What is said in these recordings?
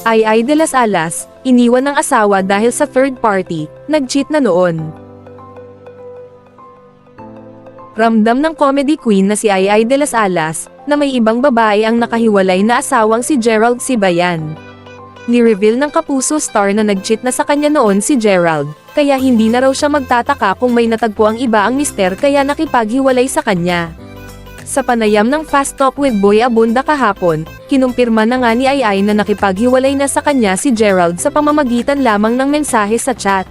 Ay Ay de las Alas, iniwan ng asawa dahil sa third party, nag-cheat na noon. Ramdam ng comedy queen na si Ay Ay de las Alas, na may ibang babae ang nakahiwalay na asawang si Gerald Sibayan. Ni-reveal ng kapuso star na nag-cheat na sa kanya noon si Gerald, kaya hindi na raw siya magtataka kung may natagpo ang iba ang mister kaya nakipaghiwalay sa kanya. Sa panayam ng Fast Talk with Boy Abunda kahapon, kinumpirma na nga ni Ay na nakipaghiwalay na sa kanya si Gerald sa pamamagitan lamang ng mensahe sa chat.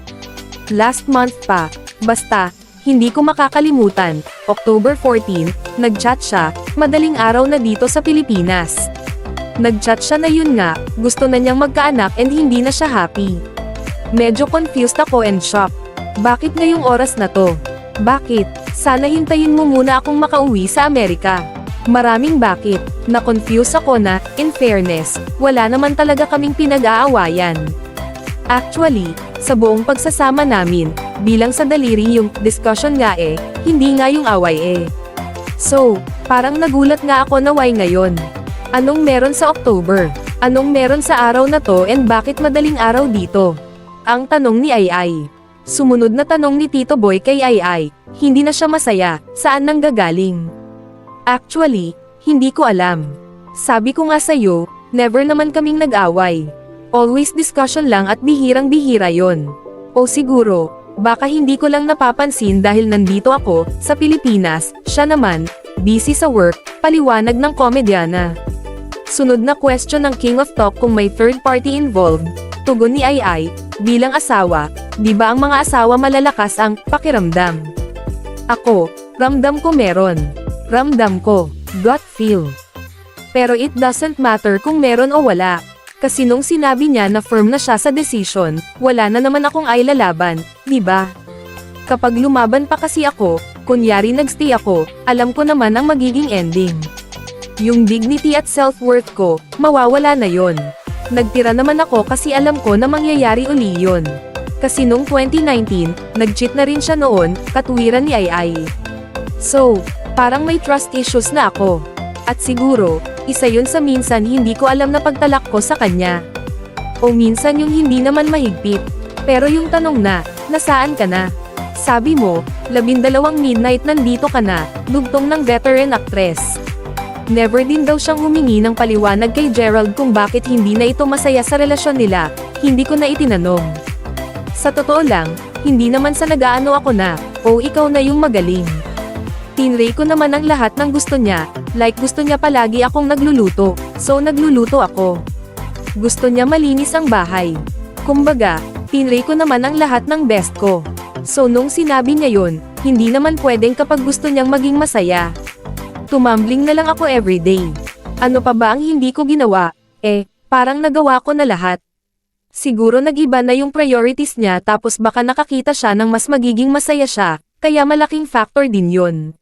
Last month pa, basta, hindi ko makakalimutan, October 14, nag-chat siya, madaling araw na dito sa Pilipinas. Nag-chat siya na yun nga, gusto na niyang magkaanak and hindi na siya happy. Medyo confused ako and shocked. Bakit ngayong oras na to? Bakit? Sana hintayin mo muna akong makauwi sa Amerika. Maraming bakit. Na-confuse ako na, in fairness, wala naman talaga kaming pinag-aawayan. Actually, sa buong pagsasama namin, bilang sa daliri yung discussion nga eh, hindi nga yung away eh. So, parang nagulat nga ako na why ngayon. Anong meron sa October? Anong meron sa araw na to and bakit madaling araw dito? Ang tanong ni Ay Ay. Sumunod na tanong ni Tito Boy kay Ay Ay, hindi na siya masaya, saan nang gagaling? Actually, hindi ko alam. Sabi ko nga sa'yo, never naman kaming nag-away. Always discussion lang at bihirang-bihira yon. O siguro, baka hindi ko lang napapansin dahil nandito ako, sa Pilipinas, siya naman, busy sa work, paliwanag ng komedyana. Sunod na question ng King of Talk kung may third party involved, tugon ni Ay Ay, bilang asawa, di ba ang mga asawa malalakas ang pakiramdam? Ako, ramdam ko meron. Ramdam ko, gut feel. Pero it doesn't matter kung meron o wala. Kasi nung sinabi niya na firm na siya sa decision, wala na naman akong ay lalaban, di ba? Kapag lumaban pa kasi ako, kunyari nagstay ako, alam ko naman ang magiging ending. Yung dignity at self-worth ko, mawawala na yon. Nagtira naman ako kasi alam ko na mangyayari uli yon. Kasi nung 2019, nag-cheat na rin siya noon, katwiran ni Ay. So, parang may trust issues na ako. At siguro, isa yun sa minsan hindi ko alam na pagtalak ko sa kanya. O minsan yung hindi naman mahigpit. Pero yung tanong na, nasaan ka na? Sabi mo, labindalawang midnight nandito ka na, dugtong ng veteran actress. Never din daw siyang humingi ng paliwanag kay Gerald kung bakit hindi na ito masaya sa relasyon nila, hindi ko na itinanong. Sa totoo lang, hindi naman sa nagaano ako na, o ikaw na yung magaling. Tinray ko naman ang lahat ng gusto niya, like gusto niya palagi akong nagluluto, so nagluluto ako. Gusto niya malinis ang bahay. Kumbaga, tinray ko naman ang lahat ng best ko. So nung sinabi niya yon, hindi naman pwedeng kapag gusto niyang maging masaya. Tumambling na lang ako everyday. Ano pa ba ang hindi ko ginawa? Eh, parang nagawa ko na lahat. Siguro nag-iba na yung priorities niya tapos baka nakakita siya ng mas magiging masaya siya, kaya malaking factor din yon.